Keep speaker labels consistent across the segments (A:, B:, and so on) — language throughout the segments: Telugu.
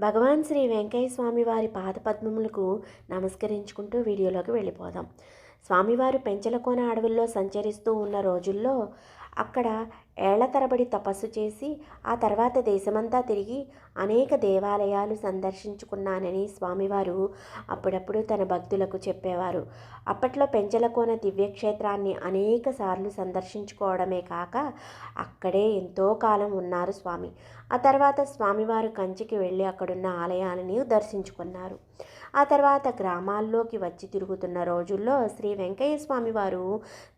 A: భగవాన్ శ్రీ వెంకయ్య స్వామి వారి పాదపద్మములకు నమస్కరించుకుంటూ వీడియోలోకి వెళ్ళిపోదాం. స్వామివారు పెంచలకోన అడవుల్లో సంచరిస్తూ ఉన్న రోజుల్లో అక్కడ ఏళ్ళ తరబడి తపస్సు చేసి ఆ తర్వాత దేశమంతా తిరిగి అనేక దేవాలయాలు సందర్శించుకున్నానని స్వామివారు అప్పుడప్పుడు తన భక్తులకు చెప్పేవారు. అప్పట్లో పెంచలకోన దివ్యక్షేత్రాన్ని అనేక సార్లు సందర్శించుకోవడమే కాక అక్కడే ఎంతో కాలం ఉన్నారు స్వామి. ఆ తర్వాత స్వామివారు కంచికి వెళ్ళి అక్కడున్న ఆలయాలని దర్శించుకున్నారు. ఆ తర్వాత గ్రామాల్లోకి వచ్చి తిరుగుతున్న రోజుల్లో శ్రీ వెంకయ్య స్వామి వారు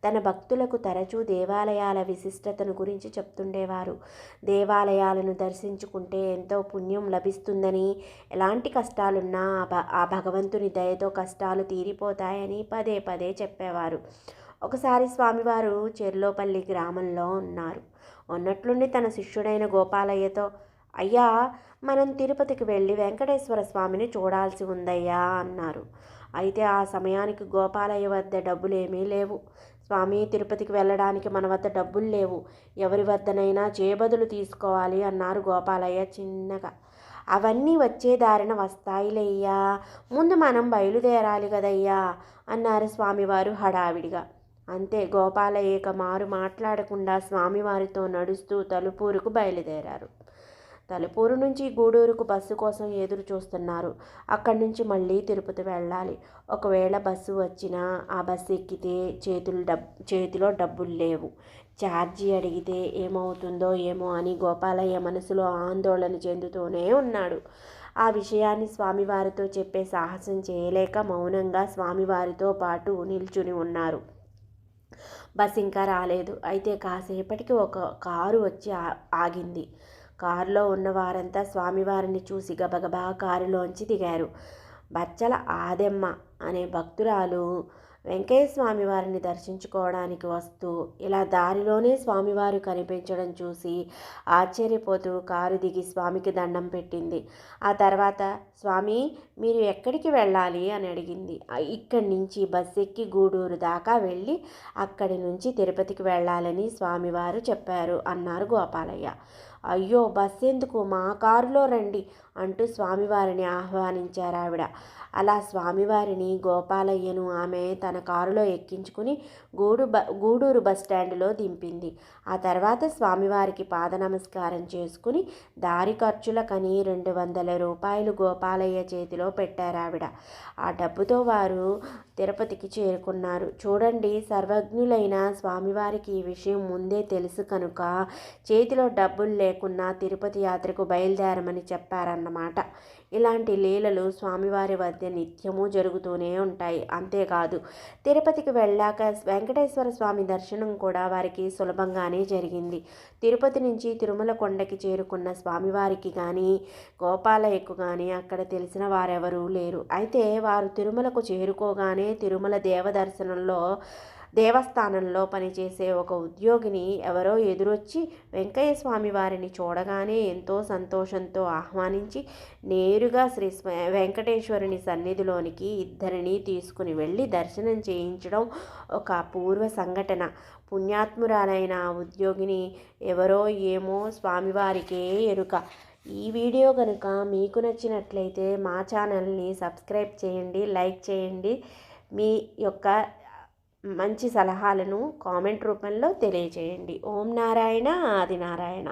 A: తన భక్తులకు తరచూ దేవాలయాల విశిష్టతను గురించి గురించి చెప్తుండేవారు. దేవాలయాలను దర్శించుకుంటే ఎంతో పుణ్యం లభిస్తుందని ఎలాంటి కష్టాలున్నా భ ఆ భగవంతుని దయతో కష్టాలు తీరిపోతాయని పదే పదే చెప్పేవారు. ఒకసారి స్వామివారు చెర్లోపల్లి గ్రామంలో ఉన్నారు. ఉన్నట్లుండి తన శిష్యుడైన గోపాలయ్యతో అయ్యా మనం తిరుపతికి వెళ్ళి వెంకటేశ్వర స్వామిని చూడాల్సి ఉందయ్యా అన్నారు. అయితే ఆ సమయానికి గోపాలయ్య వద్ద డబ్బులేమీ లేవు. స్వామి తిరుపతికి వెళ్ళడానికి మన వద్ద డబ్బులు లేవు. ఎవరి వద్దనైనా చేబదులు తీసుకోవాలి అన్నారు గోపాలయ్య చిన్నగా. అవన్నీ వచ్చే దారిన వస్తాయిలయ్యా. ముందు మనం బయలుదేరాలి కదయ్యా అన్నారు స్వామివారు హడావిడిగా. అంతే గోపాలయ్యక మారు మాట్లాడకుండా స్వామివారితో నడుస్తూ తలుపూరుకు బయలుదేరారు. తలుపూరు నుంచి గూడూరుకు బస్సు కోసం ఎదురు చూస్తున్నారు. అక్కడి నుంచి మళ్ళీ తిరుపతి వెళ్ళాలి. ఒకవేళ బస్సు వచ్చినా ఆ బస్సు ఎక్కితే చేతులు డబ్ చేతిలో డబ్బులు లేవు. ఛార్జీ అడిగితే ఏమవుతుందో ఏమో అని గోపాలయ్య మనసులో ఆందోళన చెందుతూనే ఉన్నాడు. ఆ విషయాన్ని స్వామివారితో చెప్పే సాహసం చేయలేక మౌనంగా స్వామివారితో పాటు నిల్చుని ఉన్నారు. బస్ ఇంకా రాలేదు. అయితే కాసేపటికి ఒక కారు వచ్చి ఆగింది. కారులో ఉన్న వారంతా స్వామివారిని చూసి గబగబా కారులోంచి దిగారు. బచ్చల ఆదెమ్మ అనే భక్తురాలు వెంకయ్య స్వామి వారిని దర్శించుకోవడానికి వస్తూ ఇలా దారిలోనే స్వామివారు కనిపించడం చూసి ఆశ్చర్యపోతూ కారు దిగి స్వామికి దండం పెట్టింది. ఆ తర్వాత స్వామి మీరు ఎక్కడికి వెళ్ళాలి? అని అడిగింది. ఇక్కడి నుంచి బస్ ఎక్కి గూడూరు దాకా వెళ్ళి అక్కడి నుంచి తిరుపతికి వెళ్ళాలని స్వామివారు చెప్పారు అన్నారు గోపాలయ్య. అయ్యో బస్ ఎందుకు మా కారులో రండి అంటూ స్వామివారిని ఆహ్వానించారు ఆవిడ. అలా స్వామివారిని గోపాలయ్యను ఆమె తన కారులో ఎక్కించుకుని గూడు బ గూడూరు బస్ స్టాండ్లో దింపింది. ఆ తర్వాత స్వామివారికి పాద నమస్కారం చేసుకుని దారి ఖర్చులకని రెండు వందల రూపాయలు గోపాలయ్య చేతిలో పెట్టారు ఆవిడ. ఆ డబ్బుతో వారు తిరుపతికి చేరుకున్నారు. చూడండి సర్వజ్ఞులైన స్వామివారికి ఈ విషయం ముందే తెలుసు కనుక చేతిలో డబ్బులు లేకున్నా తిరుపతి యాత్రకు బయలుదేరమని చెప్పారన్నమాట. ఇలాంటి లీలలు స్వామివారి వద్ద నిత్యము జరుగుతూనే ఉంటాయి. అంతేకాదు తిరుపతికి వెళ్ళాక వెంకటేశ్వర స్వామి దర్శనం కూడా వారికి సులభంగానే జరిగింది. తిరుపతి నుంచి తిరుమల కొండకి చేరుకున్న స్వామివారికి కానీ గోపాలయ్యకు కానీ అక్కడ తెలిసిన వారెవరూ లేరు. అయితే వారు తిరుమలకు చేరుకోగానే తిరుమల దేవదర్శనంలో దేవస్థానంలో పనిచేసే ఒక ఉద్యోగిని ఎవరో ఎదురొచ్చి వెంకయ్య స్వామి వారిని చూడగానే ఎంతో సంతోషంతో ఆహ్వానించి నేరుగా శ్రీ వెంకటేశ్వరుని సన్నిధిలోనికి ఇద్దరిని తీసుకుని వెళ్ళి దర్శనం చేయించడం ఒక పూర్వ సంఘటన. పుణ్యాత్మురాలైన ఉద్యోగిని ఎవరో ఏమో స్వామివారికే ఎరుక. ఈ వీడియో కనుక మీకు నచ్చినట్లయితే మా ఛానల్ని సబ్స్క్రైబ్ చేయండి లైక్ చేయండి. మీ యొక్క మంచి సలహాలను కామెంట్ రూపంలో తెలియజేయండి ఓం నారాయణ ఆది నారాయణ